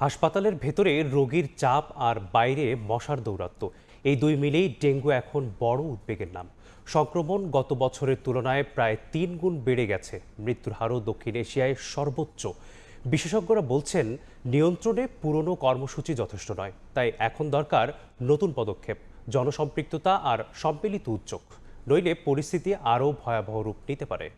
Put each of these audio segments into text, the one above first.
হাসপাতালের ভেতরে রোগীর চাপ আর বাইরে মশার দৌরাত্ম। এই দুই মিলেই ডেঙ্গু এখন বড় উদ্বেগের নাম। সংক্রমণ গত বছরের তুলনায় প্রায় তিন গুণ বেড়ে গেছে। মৃত্যুর হারও দক্ষিণ এশিয়ায় সর্বোচ্চ। বিশেষজ্ঞরা বলছেন, নিয়ন্ত্রণে পুরনো কর্মসূচি যথেষ্ট নয়। তাই এখন দরকার নতুন পদক্ষেপ, জনসম্পৃক্ততা আর সম্মিলিত উদ্যোগ। নইলে পরিস্থিতি আরও ভয়াবহ রূপ নিতে পারে।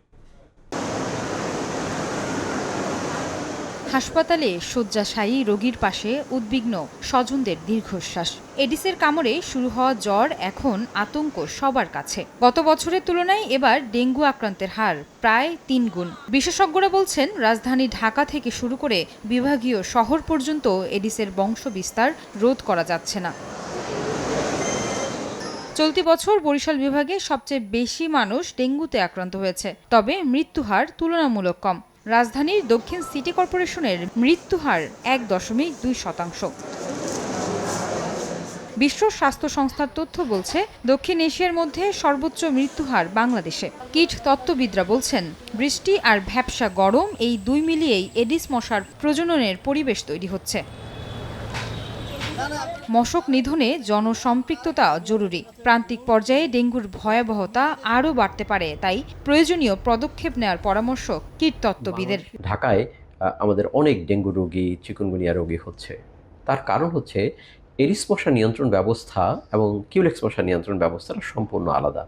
হাসপাতালে শয্যাশায়ী রোগীর পাশে উদ্বিগ্ন স্বজনদের দীর্ঘশ্বাস। এডিসের কামড়ে শুরু হওয়া জ্বর এখন আতঙ্ক সবার কাছে। গত বছরের তুলনায় এবার ডেঙ্গু আক্রান্তের হার প্রায় তিন গুণ। বিশেষজ্ঞরা বলছেন, রাজধানী ঢাকা থেকে শুরু করে বিভাগীয় শহর পর্যন্ত এডিসের বংশ বিস্তার রোধ করা যাচ্ছে না। চলতি বছর বরিশাল বিভাগে সবচেয়ে বেশি মানুষ ডেঙ্গুতে আক্রান্ত হয়েছে। তবে মৃত্যু হার তুলনামূলক কম। রাজধানীর দক্ষিণ সিটি কর্পোরেশনের মৃত্যুহার এক দশমিক দুই শতাংশ। বিশ্ব স্বাস্থ্য সংস্থার তথ্য বলছে, দক্ষিণ এশিয়ার মধ্যে সর্বোচ্চ মৃত্যুহার বাংলাদেশে। কীট তত্ত্ববিদরা বলছেন, বৃষ্টি আর ভ্যাপসা গরম এই দুই মিলিয়েই এডিস মশার প্রজননের পরিবেশ তৈরি হচ্ছে। মশক নিধনে জনসম্পৃক্ততা জরুরি। প্রান্তিক পর্যায়ে ডেঙ্গুর ভয়াবহতা আরও বাড়তে পারে, তাই প্রয়োজনীয় পদক্ষেপ নেওয়ার পরামর্শ কীটতত্ত্ববিদের। ঢাকায় আমাদের অনেক ডেঙ্গু রোগী, চিকুনগুনিয়া রোগী হচ্ছে। তার কারণ হচ্ছে, এরিস মশা নিয়ন্ত্রণ ব্যবস্থা এবং কিউলেক্স মশা নিয়ন্ত্রণ ব্যবস্থাটা সম্পূর্ণ আলাদা।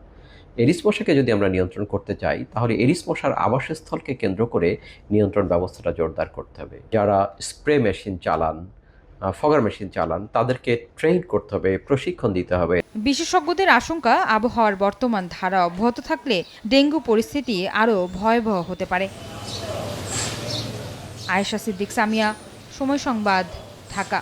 এরিস মশাকে যদি আমরা নিয়ন্ত্রণ করতে চাই, তাহলে এরিস মশার আবাসস্থলকে কেন্দ্র করে নিয়ন্ত্রণ ব্যবস্থাটা জোরদার করতে হবে। যারা স্প্রে মেশিন চালান ফগার মেশিন চালান, তাদেরকে ট্রেন করতে হবে, প্রশিক্ষণ দিতে হবে। বিশেষজ্ঞদের আশঙ্কা, আবহাওয়ার বর্তমান ধারা অব্যাহত থাকলে ডেঙ্গু পরিস্থিতি আরও ভয়াবহ হতে পারে। আয়েশা সিদ্দিক, সামিয়া, সময় সংবাদ, ঢাকা।